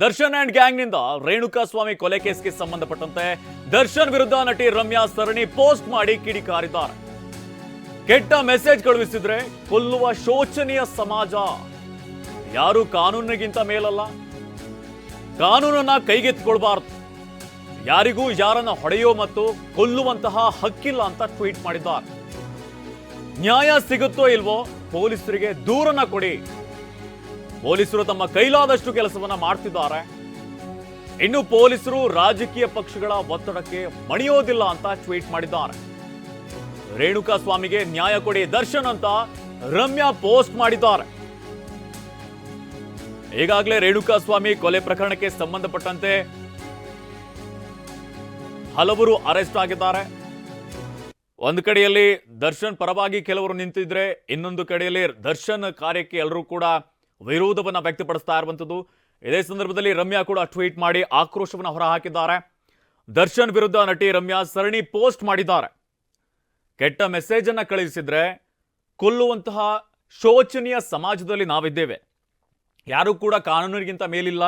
Darshan and ಗ್ಯಾಂಗ್ನಿಂದ ರೇಣುಕಾ ಸ್ವಾಮಿ ಕೊಲೆ ಕೇಸ್ಗೆ ಸಂಬಂಧಪಟ್ಟಂತೆ ದರ್ಶನ್ ವಿರುದ್ಧ ನಟಿ ರಮ್ಯಾ ಸರಣಿ ಪೋಸ್ಟ್ ಮಾಡಿ ಕಿಡಿಕಾರಿದ್ದಾರೆ ಕೆಟ್ಟ ಮೆಸೇಜ್ ಕಳುಹಿಸಿದ್ರೆ ಕೊಲ್ಲುವ ಶೋಚನೀಯ ಸಮಾಜ. ಯಾರು ಕಾನೂನಿಗಿಂತ ಮೇಲಲ್ಲ. ಕಾನೂನನ್ನ ಕೈಗೆತ್ತಿಕೊಳ್ಬಾರ್ದು. ಯಾರಿಗೂ ಯಾರನ್ನ ಹೊಡೆಯೋ ಮತ್ತು ಕೊಲ್ಲುವಂತಹ ಹಕ್ಕಿಲ್ಲ ಅಂತ ಟ್ವೀಟ್ ಮಾಡಿದ್ದಾರೆ. ನ್ಯಾಯ ಸಿಗುತ್ತೋ ಇಲ್ವೋ ಪೊಲೀಸರಿಗೆ ದೂರನ ಕೊಡಿ. ಪೊಲೀಸರು ತಮ್ಮ ಕೈಲಾದಷ್ಟು ಕೆಲಸವನ್ನ ಮಾಡ್ತಿದ್ದಾರೆ. ಇನ್ನು ಪೊಲೀಸರು ರಾಜಕೀಯ ಪಕ್ಷಗಳ ಒತ್ತಡಕ್ಕೆ ಮಣಿಯೋದಿಲ್ಲ ಅಂತ ಟ್ವೀಟ್ ಮಾಡಿದ್ದಾರೆ. ರೇಣುಕಾ ಸ್ವಾಮಿಗೆ ನ್ಯಾಯ ಕೊಡಿ ದರ್ಶನ್ ಅಂತ ರಮ್ಯಾ ಪೋಸ್ಟ್ ಮಾಡಿದ್ದಾರೆ. ಈಗಾಗಲೇ ರೇಣುಕಾ ಸ್ವಾಮಿ ಕೊಲೆ ಪ್ರಕರಣಕ್ಕೆ ಸಂಬಂಧಪಟ್ಟಂತೆ ಹಲವರು ಅರೆಸ್ಟ್ ಆಗಿದ್ದಾರೆ. ಒಂದು ಕಡೆಯಲ್ಲಿ ದರ್ಶನ್ ಪರವಾಗಿ ಕೆಲವರು ನಿಂತಿದ್ರೆ, ಇನ್ನೊಂದು ಕಡೆಯಲ್ಲಿ ದರ್ಶನ್ ಕಾರ್ಯಕ್ಕೆ ಎಲ್ಲರೂ ಕೂಡ ವಿರೋಧವನ್ನ ವ್ಯಕ್ತಪಡಿಸ್ತಾ ಇರುವಂಥದ್ದು. ಇದೇ ಸಂದರ್ಭದಲ್ಲಿ ರಮ್ಯಾ ಕೂಡ ಟ್ವೀಟ್ ಮಾಡಿ ಆಕ್ರೋಶವನ್ನು ಹೊರಹಾಕಿದ್ದಾರೆ. ದರ್ಶನ್ ವಿರುದ್ಧ ನಟಿ ರಮ್ಯಾ ಸರಣಿ ಪೋಸ್ಟ್ ಮಾಡಿದ್ದಾರೆ. ಕೆಟ್ಟ ಮೆಸೇಜ್ ಅನ್ನ ಕಳುಹಿಸಿದ್ರೆ ಕೊಲ್ಲುವಂತಹ ಶೋಚನೀಯ ಸಮಾಜದಲ್ಲಿ ನಾವಿದ್ದೇವೆ. ಯಾರೂ ಕೂಡ ಕಾನೂನಿಗಿಂತ ಮೇಲಿಲ್ಲ.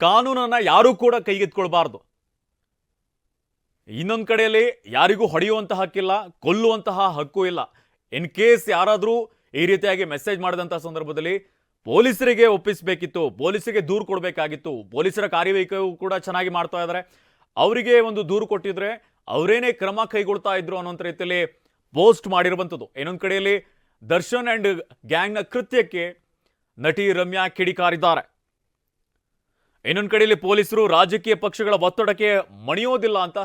ಕಾನೂನನ್ನ ಯಾರೂ ಕೂಡ ಕೈಗೆತ್ಕೊಳ್ಬಾರ್ದು ಇನ್ನೊಂದು ಕಡೆಯಲ್ಲಿ ಯಾರಿಗೂ ಹೊಡೆಯುವಂತಹ ಹಕ್ಕಿಲ್ಲ, ಕೊಲ್ಲುವಂತಹ ಹಕ್ಕು ಇಲ್ಲ. ಇನ್ ಕೇಸ್ ಯಾರಾದರೂ ಈ ರೀತಿಯಾಗಿ ಮೆಸೇಜ್ ಮಾಡಿದಂಥ ಸಂದರ್ಭದಲ್ಲಿ ಪೊಲೀಸರಿಗೆ ಒಪ್ಪಿಸಬೇಕಿತ್ತು, ಪೊಲೀಸರಿಗೆ ದೂರು ಕೊಡಬೇಕಾಗಿತ್ತು, ಪೊಲೀಸರ ಕಾರ್ಯವೈಖರಿಯು ಕೂಡ ಚೆನ್ನಾಗಿ ಮಾಡ್ತಾ ಇದ್ದಾರೆ. ಅವರಿಗೆ ಒಂದು ದೂರು ಕೊಟ್ಟಿದ್ರೆ ಅವರೇನೇ ಕ್ರಮ ಕೈಗೊಳ್ತಾ ಇದ್ರು ಅನ್ನೋಂಥ ರೀತಿಯಲ್ಲಿ ಪೋಸ್ಟ್ ಮಾಡಿರುವಂಥದ್ದು. ಇನ್ನೊಂದು ಕಡೆಯಲ್ಲಿ ದರ್ಶನ್ ಆ್ಯಂಡ್ ಗ್ಯಾಂಗ್ನ ಕೃತ್ಯಕ್ಕೆ ನಟಿ ರಮ್ಯಾ ಕಿಡಿಕಾರಿದ್ದಾರೆ. ಇನ್ನೊಂದು ಕಡೆಯಲ್ಲಿ ಪೊಲೀಸರು ರಾಜಕೀಯ ಪಕ್ಷಗಳ ಒತ್ತಡಕ್ಕೆ ಮಣಿಯೋದಿಲ್ಲ ಅಂತ